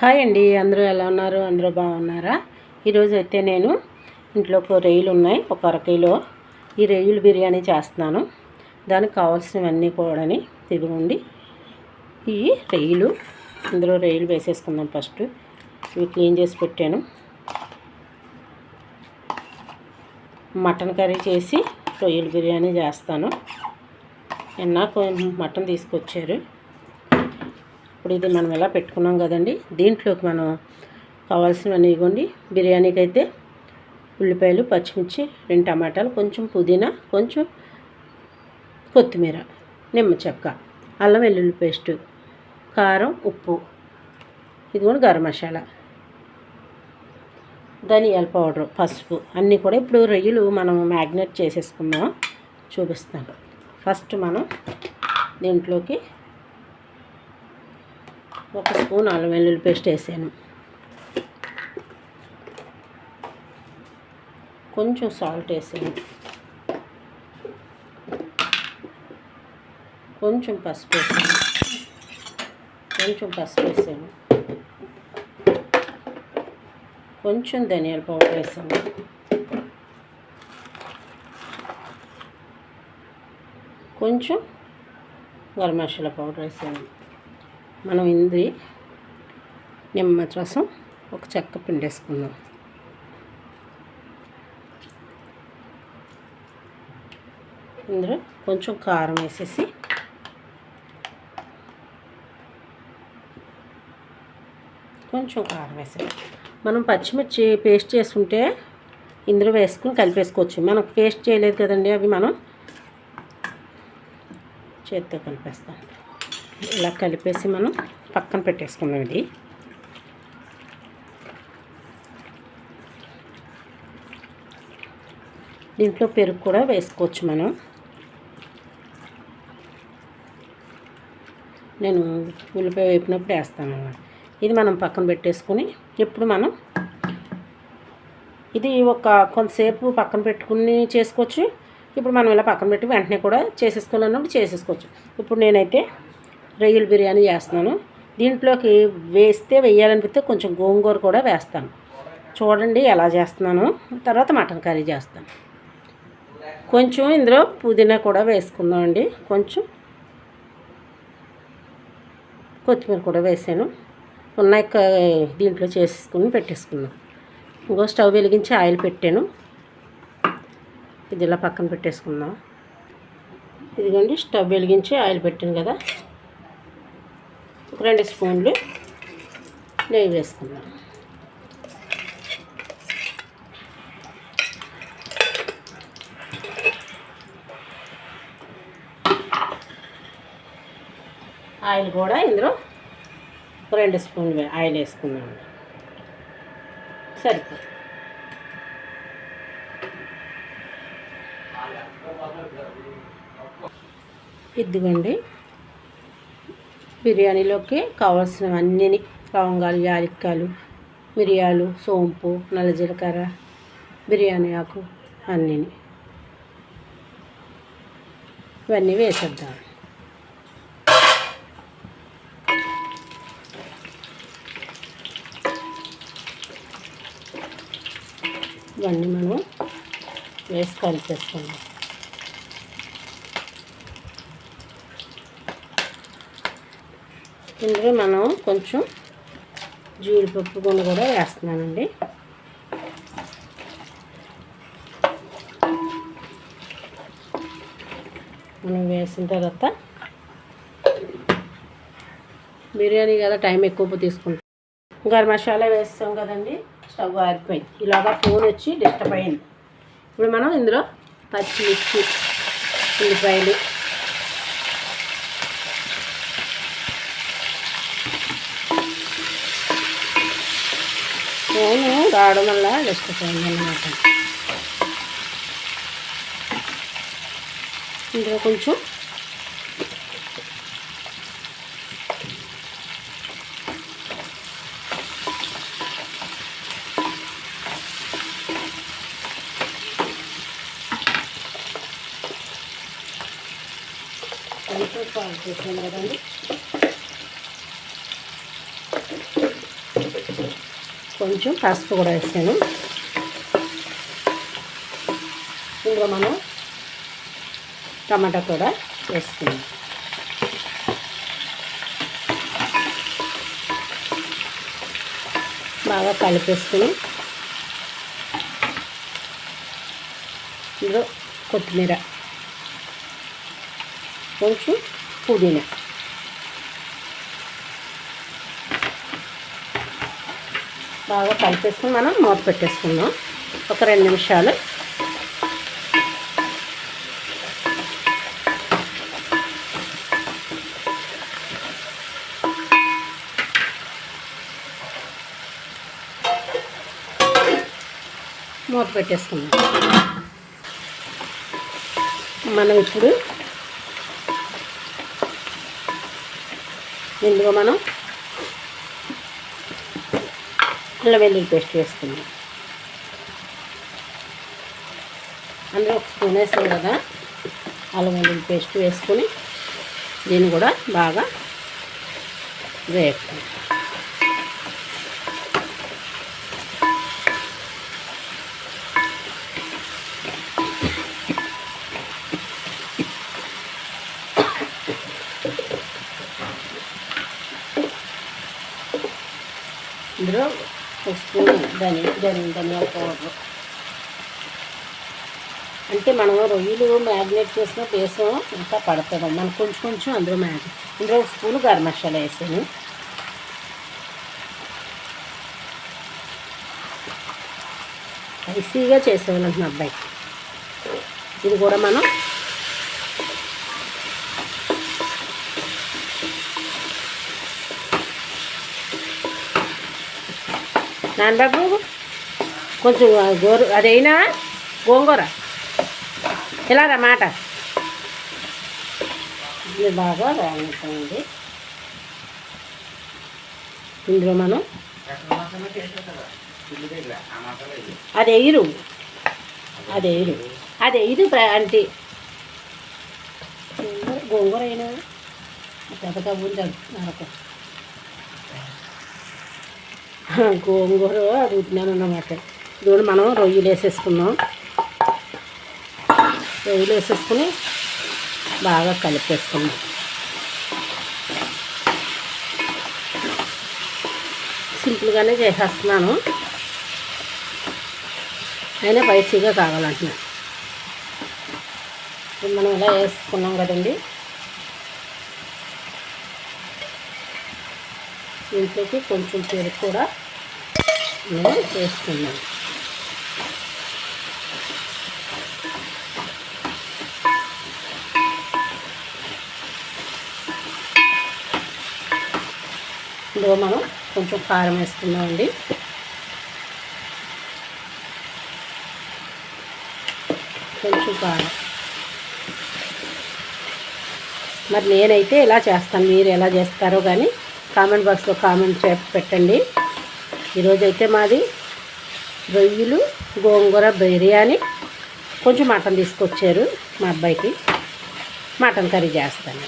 Hi అండి అందరూ ఎలా ఉన్నారు? అందరూ బాగున్నారా? ఈరోజు అయితే నేను ఇంట్లో ఒక రొయ్యలు ఉన్నాయి ఒక అర కిలో. ఈ రొయ్యలు బిర్యానీ చేస్తున్నాను. దానికి కావాల్సినవన్నీ కూడా తిరుగుండి ఈ రొయ్యలు ఇందులో రొయ్యలు వేసేసుకుందాం ఫస్ట్. ఇవి క్లీన్ చేసి పెట్టాను. మటన్ కర్రీ చేసి రొయ్యలు బిర్యానీ చేస్తాను. నిన్న కొంచెం మటన్ తీసుకొచ్చారు. ఇప్పుడు ఇది మనం ఎలా పెట్టుకున్నాం కదండి? దీంట్లోకి మనం కావాల్సినవన్నీ ఇవ్వండి. బిర్యానీకి అయితే ఉల్లిపాయలు పచ్చిమిర్చి రెండు టమాటాలు కొంచెం పుదీనా కొంచెం కొత్తిమీర నిమ్మ చెక్క అల్లం వెల్లుల్లి పేస్టు కారం ఉప్పు ఇది కూడా గరం మసాలా ధనియాల పౌడర్ పసుపు అన్నీ కూడా ఇప్పుడు రొయ్యలు మనం మ్యాగ్నేట్ చేసేసుకుందాం. చూపిస్తాను. ఫస్ట్ మనం దీంట్లోకి ఒక స్పూన్ అల్లం వెల్లుల్లి పేస్ట్ వేసాను. కొంచెం సాల్ట్ వేసాను. కొంచెం పసుపు వేసాను. కొంచెం పసుపు వేసాను. కొంచెం ధనియాల పౌడర్ వేసాను. కొంచెం గరం మసాలా పౌడర్ వేసాను. మనం ఇంది నిమ్మ రసం ఒక చెక్క పిండేసుకుందాం. ఇందులో కొంచెం కారం వేసేసి కొంచెం కారం వేసేసి మనం పచ్చిమిర్చి పేస్ట్ చేసుకుంటే ఇందులో వేసుకుని కలిపేసుకోవచ్చు. మనం పేస్ట్ చేయలేదు కదండి అవి మనం చేత్తో కలిపేస్తాం. ఇలా కలిపేసి మనం పక్కన పెట్టేసుకున్నాం ఇది. దీంట్లో పెరుగు కూడా వేసుకోవచ్చు మనం. నేను ఉల్లిపాయ వేపినప్పుడు వేస్తాను ఇది మనం పక్కన పెట్టేసుకుని ఇప్పుడు మనం ఇది ఒక కొంతసేపు పక్కన పెట్టుకుని చేసుకోవచ్చు. ఇప్పుడు మనం ఇలా పక్కన పెట్టి వెంటనే కూడా చేసేసుకోవాలన్నప్పుడు చేసేసుకోవచ్చు. ఇప్పుడు నేనైతే రొయ్యల బిర్యానీ చేస్తున్నాను. దీంట్లోకి వేస్తే వేయాలనిపిస్తే కొంచెం గోంగూర కూడా వేస్తాను. చూడండి ఎలా చేస్తున్నాను. తర్వాత మటన్ కర్రీ చేస్తాను. కొంచెం ఇందులో పుదీనా కూడా వేసుకుందామండి కొంచెం కొత్తిమీర కూడా వేసాను. ఉన్నాయి దీంట్లో చేసేసుకుని పెట్టేసుకున్నాం ఇంకో స్టవ్ వెలిగించి ఆయిల్ పెట్టాను. ఇది ఇలా పక్కన పెట్టేసుకుందాం. ఇదిగోండి స్టవ్ వెలిగించి ఆయిల్ పెట్టాను కదా. రెండు స్పూన్లు నెయ్యి వేసుకుందాం. ఆయిల్ కూడా ఇందులో రెండు స్పూన్లు ఆయిల్ వేసుకున్నాను సరిపో ఇదిగోండి. బిర్యానీలోకి కావాల్సినవన్నీ లవంగాలు యాలక్కాయలు మిరియాలు సోంపు నల్ల జీలకర్ర బిర్యానీ ఆకు అన్నీ ఇవన్నీ వేసేద్దాం. ఇవన్నీ మనం వేసి కలిపేసుకుందాం. ఇందులో మనం కొంచెం జీడిపప్పు గుండ కూడా వేస్తున్నానండి. మనం వేసిన తర్వాత బిర్యానీ కదా టైం ఎక్కువ తీసుకుంటాం. గరం మసాలా వేస్తాం కదండి స్టవ్ ఆరిపోయింది. ఇలాగా ఫోన్ వచ్చి డిస్టర్బ్ అయింది. ఇప్పుడు మనం ఇందులో పచ్చిమిర్చి ఉల్లిపాయలు ఫోను రావడం వల్ల డిస్టర్బ్ అయింది అనమాట ఇందులో కొంచెం కొంచెం పాలు చేసాను కదండి. కొంచెం పసుపు కూడా వేసాను. ఇందులో మనం టమాటా కూడా వేసుకున్నాం బాగా కలిపేసుకుని ఇందులో కొత్తిమీర కొంచెం పుదీనా. బాగా కలిపేసుకుని మనం మూత పెట్టేసుకుందాం. ఒక రెండు నిమిషాలు. మూత పెట్టేసుకుందాం. మనం ఇప్పుడు ఇందులో మనం అల్లం వెల్లుల్లి పేస్ట్ వేసుకుందాం అందులో ఒక స్పూన్ వేస్తాం కదా అల్లం వెల్లుల్లి పేస్ట్ వేసుకొని దీన్ని కూడా బాగా వేస్తాం ఇందులో ఒక స్పూన్ ధని ధని ధనియాల పౌడర్. అంటే మనం రొయ్యలు మ్యాగ్నేట్ చేసిన బేసం ఇంకా పడుతుంది మనకు కొంచెం కొంచెం అందులో మ్యాగ్ ఇందులో ఒక స్పూన్ గరం మసాలా వేసాను. స్పైసీగా చేసేవాళ్ళం అబ్బాయి. ఇది కూడా మనం నాన్నబాబు కొంచెం గోరు అదైనా గోంగూర. ఇలా మాట? ఇది బాగా రాయించండి ఇందులో మనం అది ఎయిరు అది ఎయిరు అది ఎయిరు అంటే గోంగూర అయినా పెద్ద కబుర్లు నరకం. గోంగూర రుద్దినాను అన్నమాట ఇదిగోండి మనం రొయ్యలు వేసేసుకున్నాం రొయ్యలు వేసేసుకుని బాగా కలిపేసుకున్నాం సింపుల్గానే చేసేస్తున్నాను. అయినా స్పైసీగా కావాలంటున్నాను మనం ఇలా వేసుకున్నాం కదండి. దీంట్లోకి కొంచెం పెరుగు కూడా నేను వేసుకున్నాను ఇందులో మనం కొంచెం కారం వేసుకుందామండి. కొంచెం కారం. మరి నేనైతే ఇలా చేస్తాను మీరు ఎలా చేస్తారో కానీ కామెంట్ బాక్స్లో కామెంట్ పెట్టండి ఈరోజైతే మాది రొయ్యలు గోంగూర బిర్యానీ కొంచెం మటన్ తీసుకొచ్చారు మా అబ్బాయికి. మటన్ కర్రీ చేస్తాను.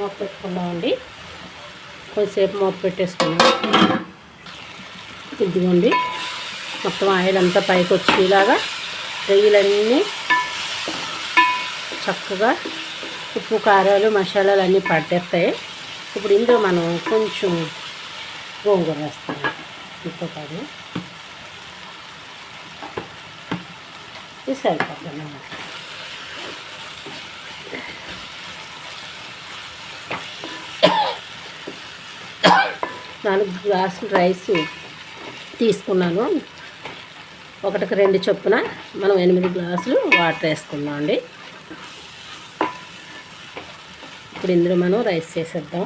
మోపు పెట్టుకుందామండి. కొద్దిసేపు మోపు పెట్టేసుకున్నాం ఇదిగోండి మొత్తం ఆయిల్ అంతా పైకి వచ్చేలాగా రొయ్యలన్నీ చక్కగా ఉప్పు కారాలు మసాలాలు అన్నీ పట్టేస్తాయి. ఇప్పుడు ఇందులో మనం కొంచెం గోంగూర వేస్తాం ఉప్పు కాదు ఇది సరిపోతుంది అన్నమాట నాలుగు గ్లాసులు రైస్ తీసుకున్నాను. ఒకటికి రెండు చొప్పున మనం ఎనిమిది గ్లాసులు వాటర్ వేసుకున్నాం అండి ఇప్పుడు ఇందులో మనం రైస్ చేసేద్దాం.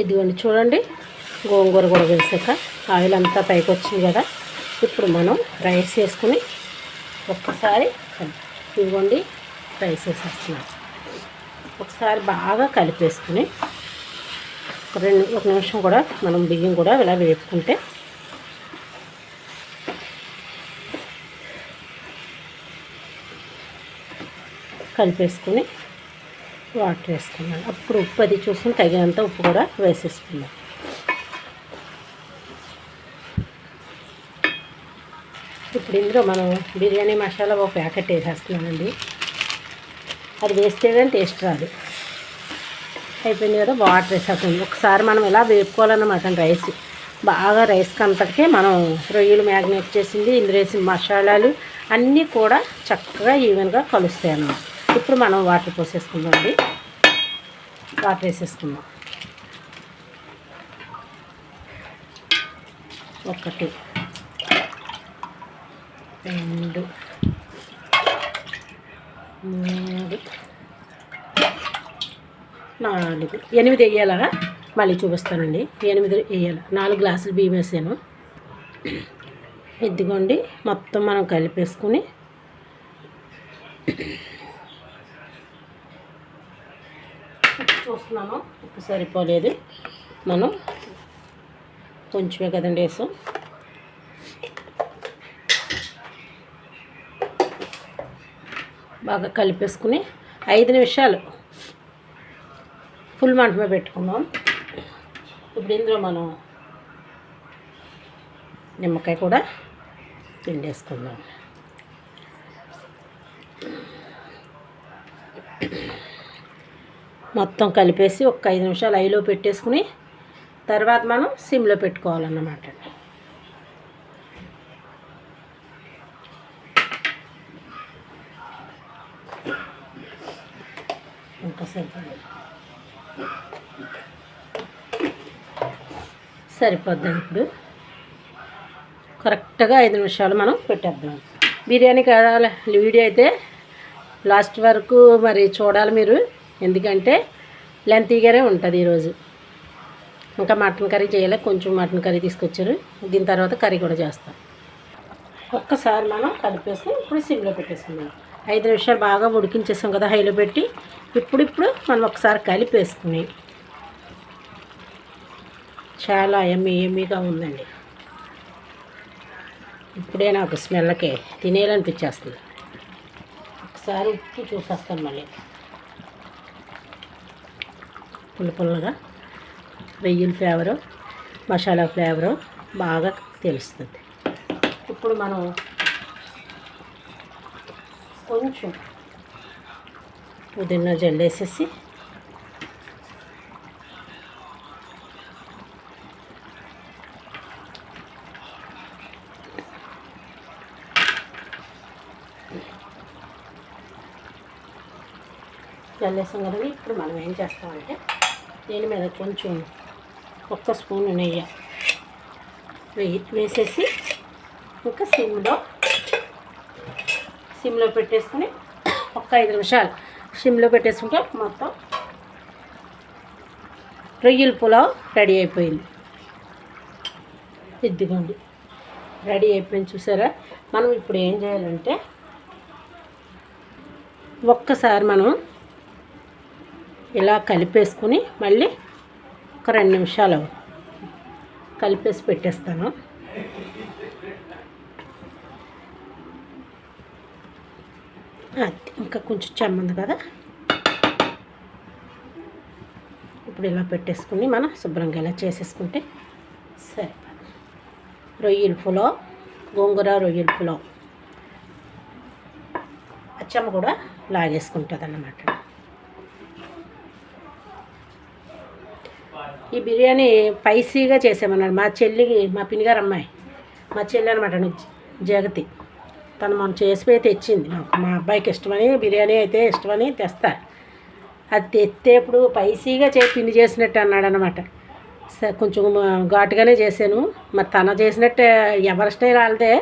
ఇదిగోండి చూడండి గోంగూర కూడా వేసాక ఆయిల్ అంతా పైకి వచ్చింది కదా. ఇప్పుడు మనం రైస్ వేసుకుని ఒక్కసారి ఇదిగోండి రైస్ వేసేస్తున్నాం. ఒకసారి బాగా కలిపేసుకుని ఒక రెండు ఒక నిమిషం కూడా మనం బియ్యం కూడా ఇలా వేపుకుంటే కలిపేసుకుని వాటర్ వేసుకున్నాను. అప్పుడు ఉప్పు అది చూసుకుని తగినంత ఉప్పు కూడా వేసేసుకున్నాను. ఇప్పుడు ఇందులో మనం బిర్యానీ మసాలా ఒక ప్యాకెట్ వేసేస్తున్నానండి. అది వేస్తే కానీ టేస్ట్ రాదు. అయిపోయింది కదా వాటర్ వేసేస్తుంది ఒకసారి మనం ఇలా వేపుకోవాలన్నమాట రైస్. బాగా రైస్ కంతకే మనం రొయ్యలు మ్యాగ్నేట్ చేసింది ఇందులో వేసిన మసాలాలు అన్నీ కూడా చక్కగా ఈవెన్గా కలుస్తాయి అన్నమాట. ఇప్పుడు మనం వాటర్ పోసేసుకుందామండి. వాటర్ వేసేసుకుందాం. ఒకటి రెండు మూడు నాలుగు ఎనిమిది వేయాలా మళ్ళీ చూపిస్తానండి. ఎనిమిది వేయాలి. నాలుగు గ్లాసులు బియ్యం వేసాను. ఇదిగోండి మొత్తం మనం కలిపేసుకుని ఉప్పు ఉప్పు సరిపోలేదు. మనం కొంచెమే కదండి వేసాం. బాగా కలిపేసుకుని ఐదు నిమిషాలు ఫుల్ మంట మీద ఇప్పుడు ఇందులో మనం నిమ్మకాయ కూడా పిండేసుకుందాం. మొత్తం కలిపేసి ఒక ఐదు నిమిషాలు ఐలో పెట్టేసుకుని తర్వాత మనం సిమ్లో పెట్టుకోవాలన్నమాట ఇంకా సరిపోతుంది సరిపోద్దండి ఇప్పుడు. కరెక్ట్గా ఐదు నిమిషాలు మనం పెట్టేద్దాం. బిర్యానీ కావాలి వీడియో అయితే లాస్ట్ వరకు మరి చూడాలి మీరు. ఎందుకంటే లెంతీగానే ఉంటుంది ఈరోజు. ఇంకా మటన్ కర్రీ చేయలే కొంచెం మటన్ కర్రీ తీసుకొచ్చారు. దీని తర్వాత కర్రీ కూడా చేస్తాం. ఒక్కసారి మనం కలిపేసి ఇప్పుడు సిమ్లో పెట్టేసుకున్నాం ఐదు నిమిషాలు బాగా ఉడికించేసాం కదా హైలో పెట్టి. ఇప్పుడు ఇప్పుడు మనం ఒకసారి కలిపేసుకుని. చాలా ఎమ్మి ఎమ్మిగా ఉందండి. ఇప్పుడే నాకు స్మెల్కే తినేయాలనిపించేస్తుంది. ఒకసారి ఉప్పు చూసేస్తాను మళ్ళీ. పుల్ల పుల్లగా వెయ్యిల ఫ్లేవరు మసాలా ఫ్లేవరు బాగా తెలుస్తుంది. ఇప్పుడు మనం కొంచెం పుదీనా జల్లేసేసి జల్లేసాం కదండి ఇప్పుడు మనం ఏం చేస్తామంటే దీని మీద కొంచెం ఒక్క స్పూన్ నెయ్యి. వెయ్యి వేసేసి ఇంకా సిమ్లో సిమ్లో పెట్టేసుకుని ఒక్క ఐదు నిమిషాలు సిమ్లో పెట్టేసుకుంటే మొత్తం రొయ్యల పులావ్ రెడీ అయిపోయింది. ఇదిగోండి రెడీ అయిపోయింది చూసారా? మనం ఇప్పుడు ఏం చేయాలంటే ఒక్కసారి మనం ఇలా కలిపేసుకుని మళ్ళీ ఒక రెండు నిమిషాలు కలిపేసి పెట్టేస్తాను. ఇంకా కొంచెం చెమ్మంది కదా? ఇప్పుడు ఇలా పెట్టేసుకుని మనం శుభ్రంగా ఇలా చేసేసుకుంటే సరే రొయ్యల పులావ్ గోంగూర రొయ్యల పులావ్. అచ్చమ్మ కూడా లాగేసుకుంటుంది అన్నమాట ఈ బిర్యానీ స్పైసీగా చేసామన్నాడు మా చెల్లికి మా పినిగారు అమ్మాయి. మా చెల్లి అనమాట జగతి. తను మనం చేసిపోయి తెచ్చింది నాకు మా అబ్బాయికి ఇష్టమని బిర్యానీ అయితే ఇష్టమని తెస్తా అది తెత్తేప్పుడు స్పైసీగా చే పిండి చేసినట్టు అన్నాడు అనమాట కొంచెం ఘాటుగానే చేశాను. మరి తన చేసినట్టు ఎవరి స్టైల్ వాళ్ళదే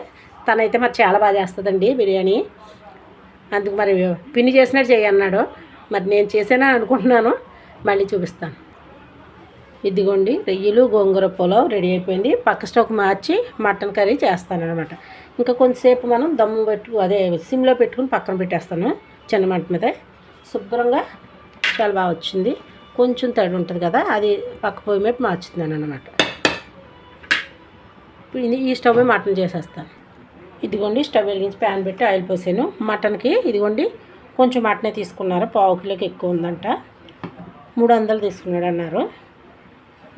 తనైతే మరి చాలా బాగా చేస్తుందండి బిర్యానీ. అందుకు మరి పిండి చేసినట్టు చేయన్నాడు మరి నేను చేసానని అనుకుంటున్నాను. మళ్ళీ చూపిస్తాను. ఇదిగోండి రొయ్యలు గోంగూర పులావ్ రెడీ అయిపోయింది. పక్క స్టవ్ మార్చి మటన్ కర్రీ చేస్తాను అనమాట ఇంకా కొంతసేపు మనం దమ్ము పెట్టు అదే సిమ్లో పెట్టుకుని పక్కన పెట్టేస్తాను చిన్న మంట మీద. శుభ్రంగా చాలా బాగా వచ్చింది. కొంచెం తడి ఉంటుంది కదా అది పక్క పొయ్యి మీద మార్చుతున్నాను అనమాట ఇది ఈ స్టవ్ మీద మటన్ చేసేస్తాను. ఇదిగోండి స్టవ్ వెలిగించి ప్యాన్ పెట్టి ఆయిల్ పోసాను. మటన్కి ఇదిగోండి కొంచెం మటనే తీసుకున్నారు. పావు కిలోకి ఎక్కువ ఉందంట. మూడు వందలు తీసుకున్నాడు అన్నారు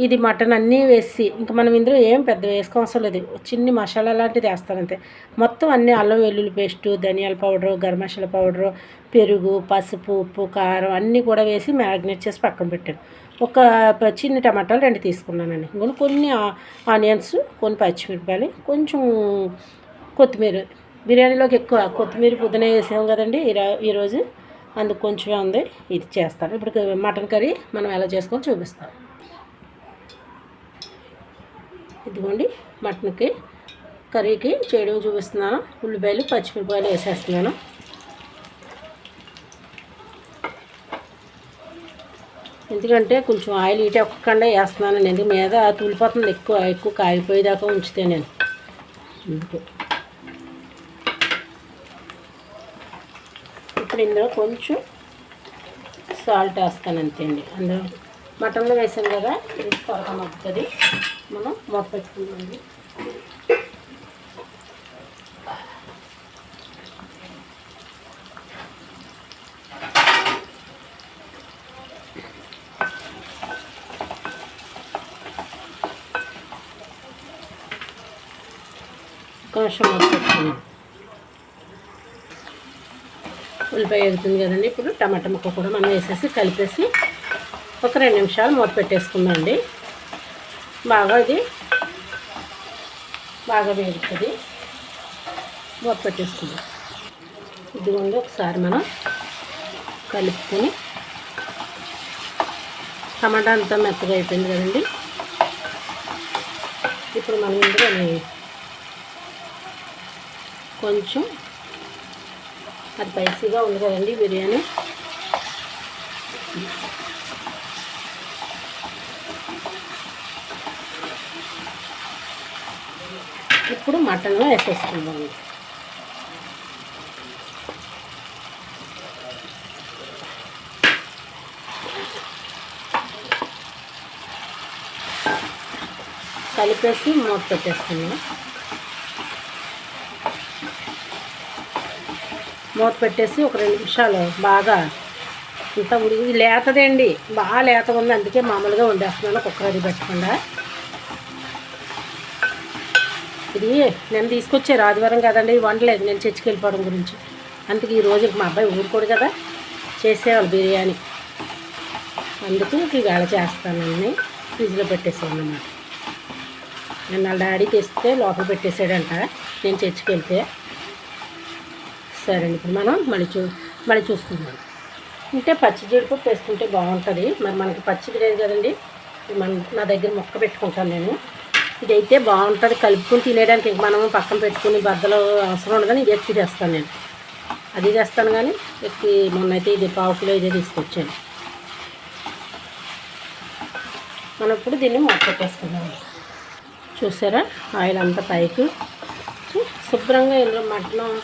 ఇది మటన్ అన్నీ వేసి ఇంకా మనం ఇందులో ఏం పెద్ద వేసుకోవసరం లేదు. చిన్ని మసాలా లాంటిది వేస్తాను అంతే. మొత్తం అన్నీ అల్లం వెల్లుల్లి పేస్టు ధనియాల పౌడరు గరం మసాలా పౌడరు పెరుగు పసుపు ఉప్పు కారం అన్నీ కూడా వేసి మ్యారినేట్ చేసి పక్కన పెట్టాను. ఒక ప- చిన్ని టమాటాలు రెండు తీసుకున్నానండి. ఇంకొన్ని కొన్ని ఆ- ఆనియన్స్ కొన్ని పచ్చిమిరపాయలు కొంచెం కొత్తిమీర. బిర్యానీలోకి ఎక్కువ కొత్తిమీర పుదీనా వేసాం కదండి ఈరోజు అందుకు కొంచెమే ఉంది. ఇది చేస్తాను. ఇప్పుడు మటన్ కర్రీ మనం ఎలా చేసుకోవాలో చూపిస్తాను. ఇదిగోండి మటన్కి కర్రీకి చేయడం చూపిస్తున్నాను. ఉల్లిపాయలు పచ్చిమిరపాయలు వేసేస్తున్నాను. ఎందుకంటే కొంచెం ఆయిల్ ఇటు ఒక్కకుండా వేస్తున్నాను నేను. మీద తూలిపోతుంది ఎక్కువ ఎక్కువ కాగిపోయేదాకా ఉంచితే నేను. ఇప్పుడు ఇందులో కొంచెం సాల్ట్ వేస్తాను అంతే అండి. అందులో మటన్లో వేసాను కదా ఇది త్వరగా మగ్గుతుంది. మనం మూత పెట్టుకుందామండి కొంచెం మూత పెట్టుకున్నాం ఉల్లిపాయ ఎగుతుంది కదండి. ఇప్పుడు టమాటా ముక్క కూడా మనం వేసేసి కలిపేసి ఒక రెండు నిమిషాలు మూత అండి బాగా ఇది బాగా వేడుతుంది మూత పెట్టేసుకుందాం. ఇదిగోండి ఒకసారి మనం కలుపుకొని టమాటా అంతా మెత్తగా అయిపోయింది కదండి. ఇప్పుడు మనం ఇందులో కొంచెం అది స్పైసీగా ఉంది కదండి బిర్యానీ ఇప్పుడు మటన్లో వేసేసుకుందాం. కలిపేసి మూత పెట్టేసుకున్నాం మూత పెట్టేసి ఒక రెండు నిమిషాలు బాగా ఇంత ఉడికి లేతదండి బాగా లేతగా ఉంది. అందుకే మామూలుగా వండేస్తున్నాను. కుక్కర్ అది పెట్టకుండా. ఇది నేను తీసుకొచ్చారు ఆదివారం కదండి వండలేదు నేను చర్చికి వెళ్ళిపోవడం గురించి. అందుకే ఈ రోజు మా అబ్బాయి ఊరుకోడు కదా చేసేవాళ్ళు బిర్యానీ. అందుకు ఇవాళ చేస్తానని ఫ్రిడ్జ్లో పెట్టేసాను అన్నమాట. నేను వాళ్ళ డాడీ తెస్తే లోపల పెట్టేసాడంట నేను చర్చికి వెళ్తే. సరే అండి ఇప్పుడు మనం మళ్ళీ చూ మళ్ళీ చూసుకుందాం. అంటే పచ్చి జీడిపప్పు వేసుకుంటే బాగుంటుంది. మరి మనకి పచ్చిది లేదు కదండి మన నా దగ్గర మొక్క పెట్టుకుంటాను నేను. ఇదైతే బాగుంటుంది. కలుపుకొని తినేయడానికి మనం పక్కన పెట్టుకుని బద్దలు అవసరం ఉండదని ఇది ఎత్తి తెస్తాను నేను. అది చేస్తాను కానీ ఎత్తి అయితే ఇది పావు కిలో ఇదే తీసుకొచ్చాను. మనం ఇప్పుడు దీన్ని మొక్క చూసారా? ఆయిల్ అంతా పైకి. శుభ్రంగా ఇందులో మటన్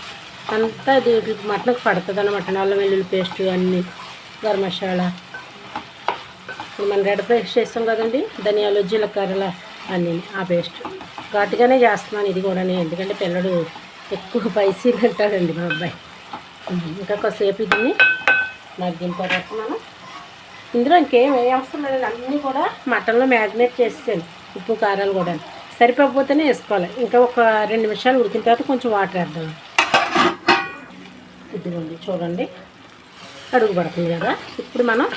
అంతా దీనికి మటన్కి పడుతుంది అన్నమాట. అల్లం వెల్లుల్లి పేస్ట్ అన్నీ గరం మసాలా. మనం రెడ్ పేస్ట్ చేస్తాం కదండి. ధనియాలు జీలకర్రల అన్నీ ఆ పేస్ట్ ఘాటుగానే చేస్తున్నాను ఇది కూడా ఎందుకంటే పిల్లడు ఎక్కువ పైసీ తింటాడండి మా అబ్బాయి. ఇంకా కొద్దిసేపు ఇది మగ్గిన తర్వాత మనం ఇందులో ఇంకేం ఏ అవసరం లేదండి అన్నీ కూడా మటన్లో మ్యారినేట్ చేసేసాను ఉప్పు కారాలు కూడా. సరిపోకపోతేనే వేసుకోవాలి. ఇంకా ఒక రెండు నిమిషాలు ఉడికిన తర్వాత కొంచెం వాటర్ వేద్దాం. ఇదిగోండి చూడండి. అడుగు పడుతుంది కదా. ఇప్పుడు మనం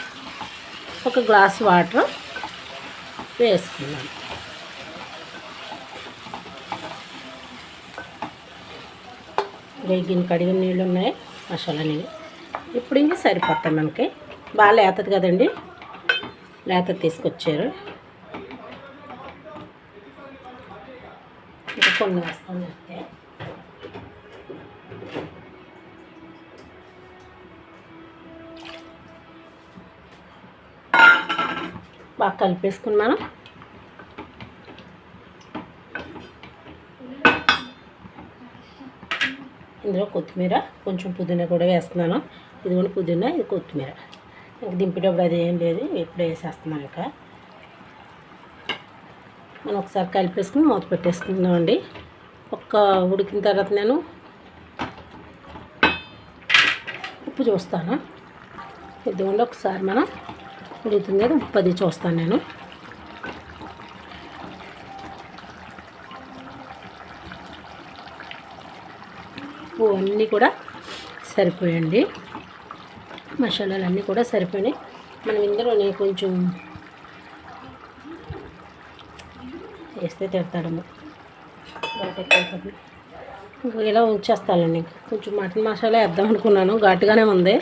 ఒక గ్లాస్ వాటర్ వేసుకుందాం గిన్నె కడిగిన నీళ్ళు ఉన్నాయి మసాలా నీళ్ళు. ఇప్పుడు ఇంక సరిపోతాయి మనకి. బాగా లేతది కదండి. లేత తీసుకొచ్చారు. కొన్ని వేస్తాను అంతే. బాగా కలిపేసుకున్నాను. అందులో కొత్తిమీర కొంచెం పుదీనా కూడా వేస్తున్నాను. ఇది కూడా పుదీనా ఇది కొత్తిమీర. ఇంక దింపేటప్పుడు అది ఏం లేదు ఇప్పుడు వేసేస్తున్నాను ఇక. మనం ఒకసారి కలిపేసుకుని మూత పెట్టేసుకుందామండి ఒక్క ఉడికిన తర్వాత నేను ఉప్పు చూస్తాను. ఇదిగోండి ఒకసారి మనం ఉడుకుతుంది ఉప్పు అది చూస్తాను నేను. ఉప్పు అన్నీ కూడా సరిపోయండి. మసాలాలు అన్నీ కూడా సరిపోయినాయి. మనం ఇందులోనే కొంచెం వేస్తే తిడతాడేమో ఇంకా ఇలా ఉంచేస్తానండి కొంచెం మటన్ మసాలా వేద్దాం అనుకున్నాను. ఘాటుగానే ఉంది.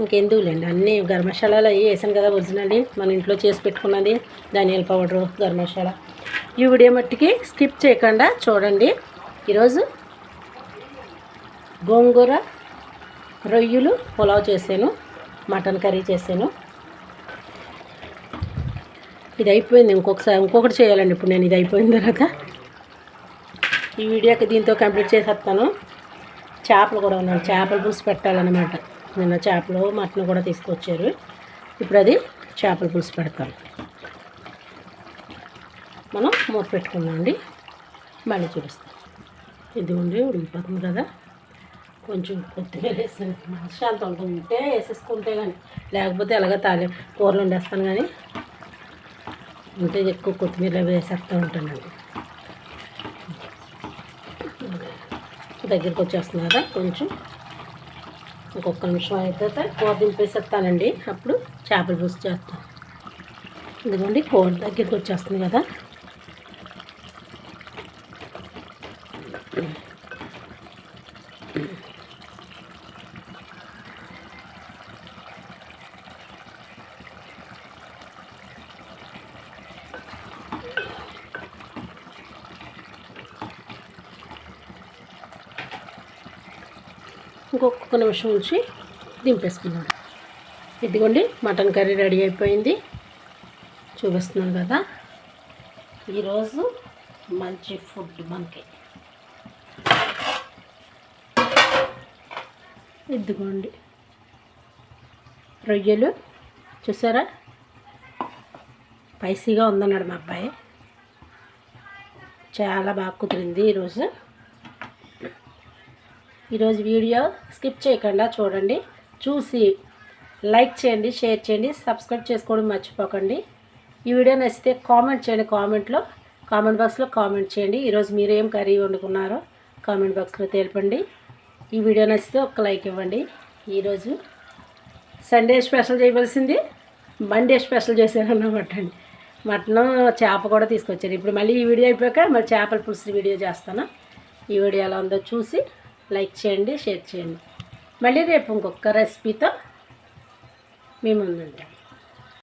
ఇంకెందుకులేండి. అన్నీ గరం మసాలాలు అవి వేసాను కదా ఒరిజినల్ మన ఇంట్లో చేసి పెట్టుకున్నది ధనియాల పౌడరు గరం మసాలా. ఈ వీడియో మట్టికి స్కిప్ చేయకుండా చూడండి. ఈరోజు గోంగూర రొయ్యలు పులావ్ చేశాను మటన్ కర్రీ చేశాను. ఇది అయిపోయింది. ఇంకొకసారి ఇంకొకటి చేయాలండి. ఇప్పుడు నేను ఇది అయిపోయిన తర్వాత ఈ వీడియోకి దీంతో కంప్లీట్ చేసేస్తాను. చేపలు కూడా ఉన్నాను చేపల పులుసు పెట్టాలన్నమాట. నిన్న చేపలు మటన్ కూడా తీసుకొచ్చారు. ఇప్పుడు అది చేపల పులుసు పెడతాను మనం మూత పెట్టుకుందాం అండి మళ్ళీ చూపిస్తాం. ఇదిగోండి ఉడికిపోతుంది కదా. కొంచెం కొత్తిమీర వేసాను శాంతం ఉంటుంది ఉంటుంటే వేసేసుకుంటే కానీ లేకపోతే ఎలాగ తాలే కూరలు వండేస్తాను కానీ ఉంటే ఎక్కువ కొత్తిమీర వేసేస్తూ ఉంటానండి. దగ్గరికి వచ్చేస్తుంది కదా కొంచెం ఇంకొక నిమిషం అయితే కూర దింపేసేస్తానండి. అప్పుడు చేపల పులుసు చేస్తాను. ఇదిగోండి కూర దగ్గరికి వచ్చేస్తుంది కదా. ఇంకొక నిమిషం ఉంచి దింపేసుకున్నాను. ఇదిగోండి మటన్ కర్రీ రెడీ అయిపోయింది. చూపిస్తున్నాను కదా. ఈరోజు మంచి ఫుడ్ మనకి. ఇదిగోండి. రొయ్యలు చూసారా? స్పైసీగా ఉందన్నాడు మా అబ్బాయి. చాలా బాగా కుదిరింది ఈరోజు. ఈరోజు వీడియో స్కిప్ చేయకుండా చూడండి. చూసి లైక్ చేయండి షేర్ చేయండి సబ్స్క్రైబ్ చేసుకోవడం మర్చిపోకండి. ఈ వీడియో నచ్చితే కామెంట్ చేయండి. కామెంట్లో కామెంట్ బాక్స్లో కామెంట్ చేయండి. ఈరోజు మీరు ఏం కర్రీ వండుకున్నారో కామెంట్ బాక్స్లో తెలపండి. ఈ వీడియో నచ్చితే ఒక లైక్ ఇవ్వండి. ఈరోజు సండే స్పెషల్ చేయవలసింది మండే స్పెషల్ చేశారన్నమాట అండి. మటన్ చేప కూడా తీసుకొచ్చారు. ఇప్పుడు మళ్ళీ ఈ వీడియో అయిపోయాక మళ్ళీ చేపల పులుసు వీడియో చేస్తాను. ఈ వీడియో ఎలా ఉందో చూసి లైక్ చేయండి షేర్ చేయండి. మళ్ళీ రేపు ఇంకొక రెసిపీతో మీ ముందుంటాం